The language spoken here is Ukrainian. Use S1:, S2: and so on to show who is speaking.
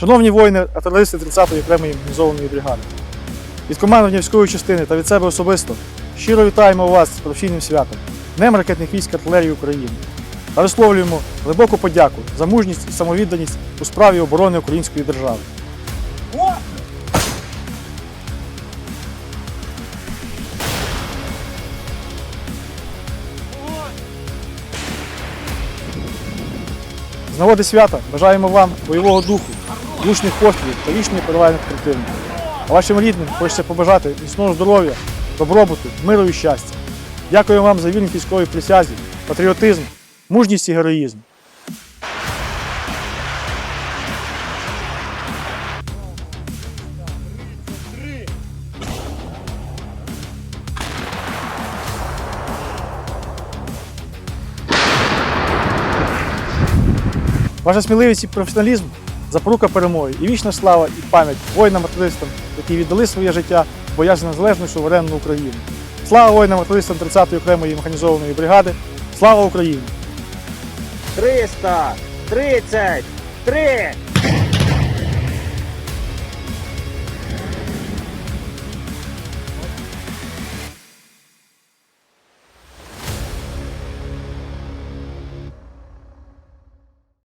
S1: Шановні воїни, артилеристи 30-ї окремої мобілізованої бригади. Від командування військової частини та від себе особисто щиро вітаємо вас з професійним святом, Днем ракетних військ артилерії України та висловлюємо глибоку подяку за мужність і самовідданість у справі оборони української держави. З нагоди свята бажаємо вам бойового духу, влучних пострілів та вічної переваги над. А вашим рідним хочеться побажати міцного здоров'я, добробуту, миру і щастя. Дякую вам за вірність військовій присязі, патріотизм, мужність і героїзм. Ваша сміливість і професіоналізм запорука перемоги і вічна слава і пам'ять воїнам-артилистам, які віддали своє життя в боях за незалежну суверенну Україну. Слава воїнам-артилистам 30-ї окремої механізованої бригади! Слава Україні!
S2: 333